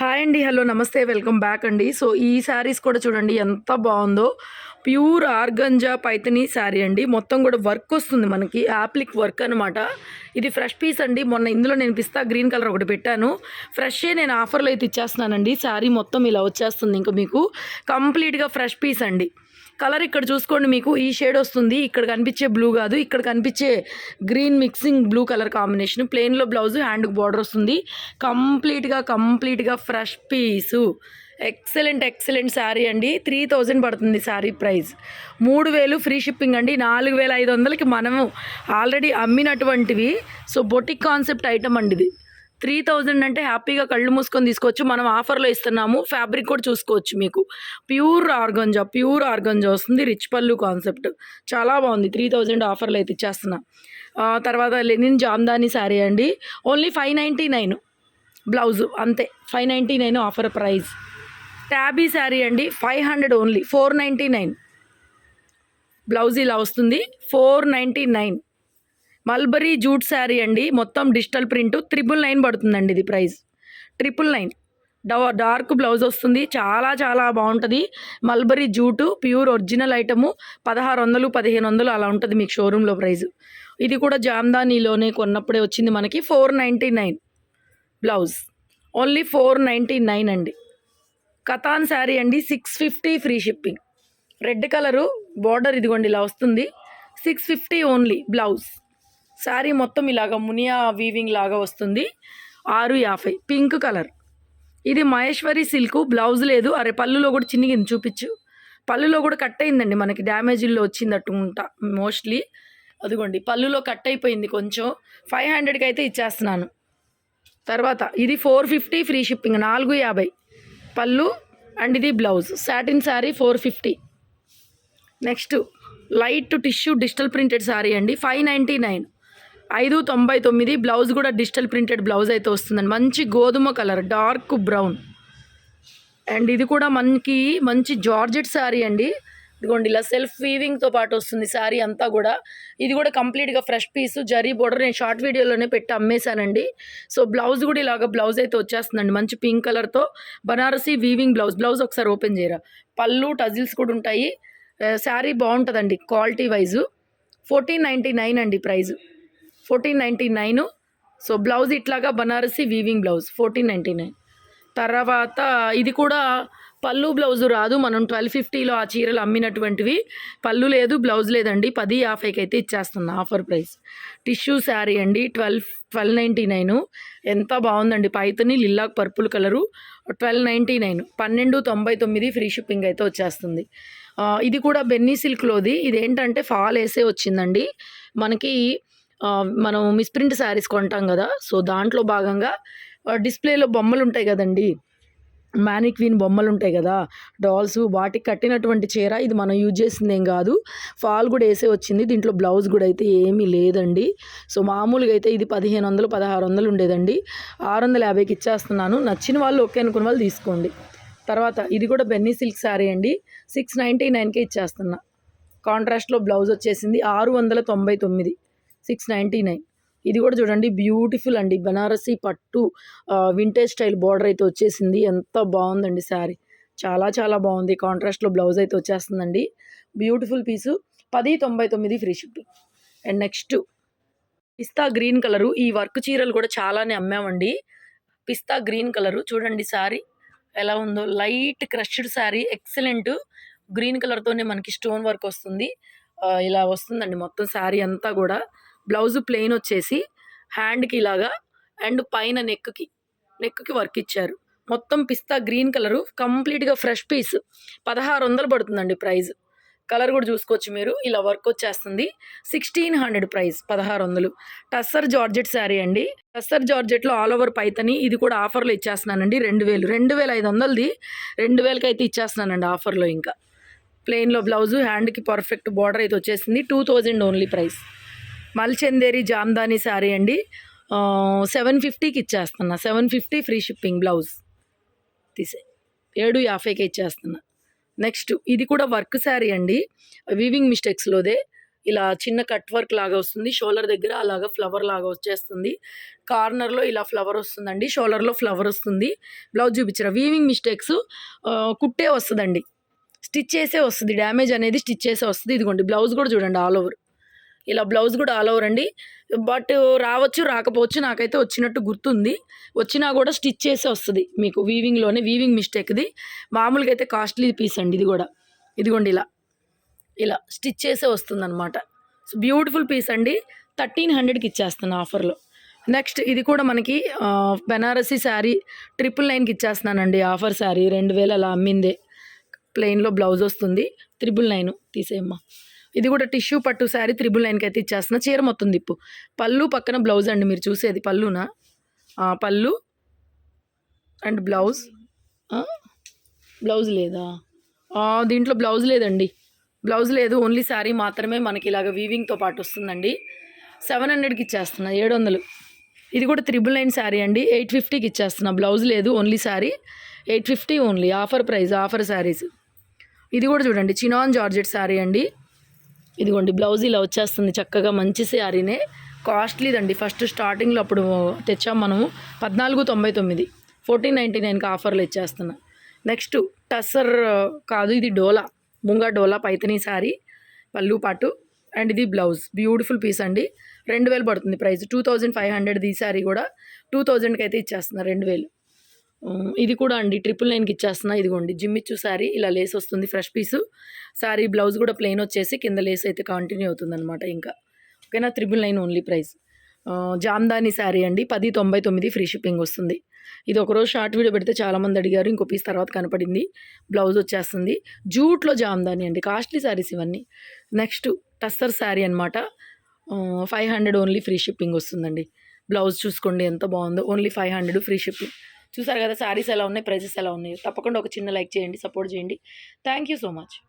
Hi అండి hello నమస్తే welcome back అండి. సో ఈ శారీస్ కూడా చూడండి ఎంత బాగుందో. ప్యూర్ ఆర్గంజా పైతని శారీ అండి. మొత్తం కూడా వర్క్ వస్తుంది మనకి యాప్లిక్ వర్క్ అనమాట ఇది ఫ్రెష్ పీస్ అండి మొన్న ఇందులో నేను పిస్తా గ్రీన్ కలర్ ఒకటి పెట్టాను. ఫ్రెషే నేను ఆఫర్లో అయితే ఇచ్చేస్తున్నానండి. శారీ మొత్తం ఇలా వచ్చేస్తుంది ఇంకా మీకు. కంప్లీట్గా ఫ్రెష్ పీస్ అండి. కలర్ ఇక్కడ చూసుకోండి మీకు. ఈ షేడ్ వస్తుంది. ఇక్కడ కనిపించే బ్లూ కాదు. ఇక్కడ కనిపించే green mixing blue colour combination. ప్లెయిన్లో blouse హ్యాండ్కి బార్డర్ వస్తుంది. కంప్లీట్గా కంప్లీట్గా fresh piece. Excellent excellent sari అండి. త్రీ థౌజండ్ పడుతుంది శారీ ప్రైస్. మూడు వేలు ఫ్రీ షిప్పింగ్ అండి. నాలుగు వేల ఐదు వందలకి మనము ఆల్రెడీ అమ్మినటువంటివి. సో బొటిక్ కాన్సెప్ట్ ఐటమ్ అండి ఇది. త్రీ థౌజండ్ అంటే హ్యాపీగా కళ్ళు మూసుకొని తీసుకోవచ్చు. మనం ఆఫర్లో ఇస్తున్నాము. ఫ్యాబ్రిక్ కూడా చూసుకోవచ్చు మీకు. ప్యూర్ ఆర్గంజా ప్యూర్ ఆర్గంజా వస్తుంది. Rich pallu concept. చాలా బాగుంది. త్రీ థౌజండ్ ఆఫర్లో అయితే ఇచ్చేస్తున్నా. తర్వాత లెనిన్ జామ్దాని శారీ అండి. Only five ninety nine. Blouse అంతే. Five ninety nine offer price. Tabby sari అండి. Five hundred only. Four ninety nine. Blouse ఇలా వస్తుంది. Four ninety nine. Mulberry jute sari అండి. మొత్తం డిజిటల్ ప్రింట్. ట్రిపుల్ నైన్ పడుతుందండి ఇది price. Triple nine. Dark blouse వస్తుంది. చాలా చాలా బాగుంటుంది. Mulberry jute pure original item. పదహారు వందలు పదిహేను వందలు అలా ఉంటుంది మీకు షోరూంలో ప్రైస్ ఇది కూడా జామ్దానీలోనే కొన్నప్పుడే వచ్చింది మనకి. Four ninety nine blouse. Only four ninety nine అండి. కథాన్ శారీ అండి. Six fifty free shipping. Red colour. Border ఇదిగోండి ఇలా వస్తుంది. Six fifty only blouse. Sari మొత్తం ఇలాగ మునియా వీవింగ్ లాగా వస్తుంది. ఆరు యాభై. Pink colour. ఇది మహేశ్వరి సిల్క్. బ్లౌజ్ లేదు. అరే పళ్ళులో కూడా చిన్నగింది చూపించు. పళ్ళులో కూడా కట్ అయిందండి మనకి. డ్యామేజీల్లో వచ్చింది అట్టుకుంటా మోస్ట్లీ. అదిగోండి పళ్ళులో కట్ అయిపోయింది కొంచెం. ఫైవ్ హండ్రెడ్కి అయితే ఇచ్చేస్తున్నాను. తర్వాత ఇది ఫోర్ ఫిఫ్టీ ఫ్రీ షిప్పింగ్. నాలుగు యాభై. పళ్ళు అండ్ ఇది blouse. Satin sari four fifty. Next light tissue digital printed sari అండి. Five ninety nine. ఐదు తొంభై తొమ్మిది బ్లౌజ్ కూడా డిజిటల్ ప్రింటెడ్ బ్లౌజ్ అయితే వస్తుందండి. మంచి గోధుమ కలర్ డార్క్ బ్రౌన్. అండ్ ఇది కూడా మనకి మంచి జార్జెట్ శారీ అండి. ఇదిగోండి ఇలా సెల్ఫ్ వీవింగ్తో పాటు వస్తుంది శారీ అంతా కూడా. ఇది కూడా కంప్లీట్గా ఫ్రెష్ పీస్ జరీ బోర్డర్. నేను షార్ట్ వీడియోలోనే పెట్టి అమ్మేశానండి. సో బ్లౌజ్ కూడా ఇలాగ బ్లౌజ్ అయితే వచ్చేస్తుందండి. మంచి పింక్ కలర్తో బనారసీ వీవింగ్ బ్లౌజ్. బ్లౌజ్ ఒకసారి ఓపెన్ చేయరా. పళ్ళు టజిల్స్ కూడా ఉంటాయి. శారీ బాగుంటుందండి quality wise. Fourteen ninety nine అండి price. Fourteen ninety nine. So blouse ఇట్లాగా Banarasi weaving blouse fourteen ninety nine. తర్వాత ఇది కూడా పళ్ళు బ్లౌజు రాదు మనం ట్వెల్వ్ ఫిఫ్టీలో ఆ చీరలు అమ్మినటువంటివి. పళ్ళు లేదు బ్లౌజ్ లేదండి పది యాభైకి అయితే ఇచ్చేస్తున్నా ఆఫర్ ప్రైస్. టిష్యూ శారీ అండి ట్వెల్వ్ ట్వెల్వ్ నైంటీ నైన్. ఎంత బాగుందండి Paithani lilac purple colour twelve ninety nine. పన్నెండు తొంభై తొమ్మిది ఫ్రీ షిప్పింగ్ అయితే వచ్చేస్తుంది. ఇది కూడా బెన్నీ సిల్క్లోది. ఇది ఏంటంటే ఫాల్ వేసే వచ్చిందండి. మనకి మనం మిస్ప్రింట్ శారీస్ కొంటాం కదా సో దాంట్లో భాగంగా డిస్ప్లేలో బొమ్మలు ఉంటాయి కదండి. మ్యానిక్వీన్ బొమ్మలు ఉంటాయి కదా డాల్స్ వాటికి కట్టినటువంటి చీర ఇది మనం యూజ్ చేసింది ఏం కాదు. ఫాల్ కూడా వేసే వచ్చింది దీంట్లో బ్లౌజ్ కూడా అయితే ఏమీ లేదండి. సో మామూలుగా అయితే ఇది పదిహేను వందలు పదహారు వందలు ఉండేదండి. ఆరు వందల యాభైకి ఇచ్చేస్తున్నాను నచ్చిన వాళ్ళు ఓకే అనుకున్న వాళ్ళు తీసుకోండి. తర్వాత ఇది కూడా బెన్నీ సిల్క్ శారీ అండి సిక్స్ నైంటీ నైన్కే ఇచ్చేస్తున్నా. కాంట్రాస్ట్లో బ్లౌజ్ వచ్చేసింది ఆరు వందల తొంభై తొమ్మిది. Six ninety nine. ఇది కూడా చూడండి బ్యూటిఫుల్ అండి. బనారసీ పట్టు వింటేజ్ స్టైల్ బార్డర్ అయితే వచ్చేసింది. ఎంత బాగుందండి శారీ. చాలా చాలా బాగుంది. కాంట్రాస్ట్లో బ్లౌజ్ అయితే వచ్చేస్తుందండి. Beautiful piece. పది తొంభై తొమ్మిది ఫ్రీ షిప్పింగ్. అండ్ నెక్స్ట్ పిస్తా గ్రీన్ కలరు. ఈ వర్క్ చీరలు కూడా చాలానే అమ్మామండి. పిస్తా గ్రీన్ కలరు. చూడండి శారీ ఎలా ఉందో. Light crushed sari. Excellent. Green కలర్తోనే మనకి స్టోన్ వర్క్ వస్తుంది. ఇలా వస్తుందండి మొత్తం శారీ అంతా కూడా. బ్లౌజ్ ప్లెయిన్ వచ్చేసి హ్యాండ్కి ఇలాగా అండ్ పైన నెక్కి నెక్కి వర్క్ ఇచ్చారు. మొత్తం పిస్తా గ్రీన్ కలరు కంప్లీట్గా ఫ్రెష్ పీస్. పదహారు వందలు పడుతుందండి ప్రైస్ కలర్ కూడా చూసుకోవచ్చు మీరు. ఇలా వర్క్ వచ్చేస్తుంది. సిక్స్టీన్ హండ్రెడ్ ప్రైస్ పదహారు వందలు. టస్సర్ జార్జెట్ శారీ అండి. టస్సర్ జార్జెట్లో ఆల్ ఓవర్ పైతని ఇది కూడా ఆఫర్లో ఇచ్చేస్తున్నానండి. రెండు వేలు రెండు వేల ఐదు వందలది. రెండు వేలకి అయితే ఇచ్చేస్తున్నానండి ఆఫర్లో ఇంకా. ప్లెయిన్లో బ్లౌజు హ్యాండ్కి పర్ఫెక్ట్ బార్డర్ అయితే వచ్చేసింది. Two thousand only price Mul Chanderi Jamdani sari అండి. సెవెన్ ఫిఫ్టీకి ఇచ్చేస్తున్నా. Seven fifty free shipping blouse తీసే. ఏడు యాభైకి ఇచ్చేస్తున్నా. నెక్స్ట్ ఇది కూడా వర్క్ శారీ అండి. వీవింగ్ మిస్టేక్స్లోదే ఇలా చిన్న కట్ వర్క్ లాగా వస్తుంది. షోల్డర్ దగ్గర అలాగా ఫ్లవర్ లాగా వచ్చేస్తుంది. కార్నర్లో ఇలా ఫ్లవర్ వస్తుందండి. షోల్డర్లో ఫ్లవర్ వస్తుంది. బ్లౌజ్ చూపించారు? వీవింగ్ మిస్టేక్స్ కుట్టే వస్తుందండి. స్టిచ్ చేసే వస్తుంది. డ్యామేజ్ అనేది స్టిచ్ చేసే వస్తుంది. ఇదిగోండి బ్లౌజ్ కూడా చూడండి ఆల్ ఓవర్ ఇలా బ్లౌజ్ కూడా ఆల్ ఓవర్ అండి. బట్ రావచ్చు రాకపోవచ్చు నాకైతే వచ్చినట్టు గుర్తుంది. వచ్చినా కూడా స్టిచ్ చేసే వస్తుంది మీకు వీవింగ్లోనే వీవింగ్ మిస్టేక్ది మామూలుగా అయితే కాస్ట్లీ పీస్ అండి ఇది కూడా. ఇదిగోండి ఇలా. ఇలా స్టిచ్ చేసే వస్తుంది అనమాట సో బ్యూటిఫుల్ పీస్ అండి థర్టీన్ హండ్రెడ్కి ఇచ్చేస్తాను ఆఫర్లో నెక్స్ట్ ఇది కూడా మనకి బెనారసీ శారీ ట్రిపుల్ నైన్కి ఇచ్చేస్తున్నానండి ఆఫర్ శారీ. రెండు వేలు అలా అమ్మిందే. ప్లెయిన్లో బ్లౌజ్ వస్తుంది. త్రిబుల్ నైన్ తీసేయమ్మా. ఇది కూడా టిష్యూ పట్టు శారీ త్రిబుల్ నైన్కి అయితే ఇచ్చేస్తున్న. చీర మొత్తం దిప్పు పళ్ళు పక్కన బ్లౌజ్ అండి మీరు చూసేది. పళ్ళునా? పళ్ళు అండ్ బ్లౌజ్. బ్లౌజ్ లేదా? దీంట్లో బ్లౌజ్ లేదండి. బ్లౌజ్ లేదు. ఓన్లీ శారీ మాత్రమే మనకి ఇలాగ వీవింగ్తో పాటు వస్తుందండి. సెవెన్ హండ్రెడ్కి ఇచ్చేస్తున్నా. ఏడు వందలు. ఇది కూడా త్రిబుల్ నైన్ శారీ అండి. ఎయిట్ ఫిఫ్టీకి ఇచ్చేస్తున్నా. బ్లౌజ్ లేదు. Only sari. Eight fifty only. Offer price offer saris. ఇది కూడా చూడండి. చినాన్ జార్జెట్ శారీ అండి. ఇదిగోండి బ్లౌజ్ ఇలా వచ్చేస్తుంది చక్కగా మంచి శారీనే. కాస్ట్లీదండి ఫస్ట్ స్టార్టింగ్లో అప్పుడు తెచ్చాం మనము పద్నాలుగు తొంభై తొమ్మిది. ఫోర్టీన్ నైంటీ నైన్కి ఆఫర్లు ఇచ్చేస్తున్నా. నెక్స్ట్ టస్సర్ కాదు ఇది డోలా. ముంగా డోలా పైతనీ శారీ పళ్ళు పాటు. అండ్ ఇది బ్లౌజ్. బ్యూటిఫుల్ పీస్ అండి. రెండు వేలు పడుతుంది price. Two thousand five hundred ఈ శారీ కూడా. టూ థౌజండ్కి అయితే ఇచ్చేస్తున్నారు రెండు వేలు. ఇది కూడా అండి ట్రిపుల్ నైన్కి ఇచ్చేస్తున్నా. ఇదిగోండి జిమ్మిచ్చు శారీ ఇలా లేస్ వస్తుంది ఫ్రెష్ పీసు శారీ బ్లౌజ్ కూడా ప్లెయిన్ వచ్చేసి కింద లేస్ అయితే కంటిన్యూ అవుతుంది అనమాట ఇంకా. ఓకేనా? Triple nine only price Jamdani sari అండి పది తొంభై తొమ్మిది ఫ్రీ షిప్పింగ్ వస్తుంది. ఇది ఒకరోజు షార్ట్ వీడియో పెడితే చాలామంది అడిగారు ఇంకో పీస్ తర్వాత కనపడింది బ్లౌజ్ వచ్చేస్తుంది. జూట్లో జామ్దాని అండి కాస్ట్లీ శారీస్ ఇవన్నీ. నెక్స్ట్ టస్సర్ శారీ అనమాట five hundred only free shipping వస్తుందండి. బ్లౌజ్ చూసుకోండి ఎంత బాగుందో. Only five hundred free shipping చూసారు కదా శారీస్ ఎలా ఉన్నాయి ప్రైజెస్ ఎలా ఉన్నాయి? తప్పకుండా ఒక చిన్న లైక్ చేయండి సపోర్ట్ చేయండి. Thank you so much.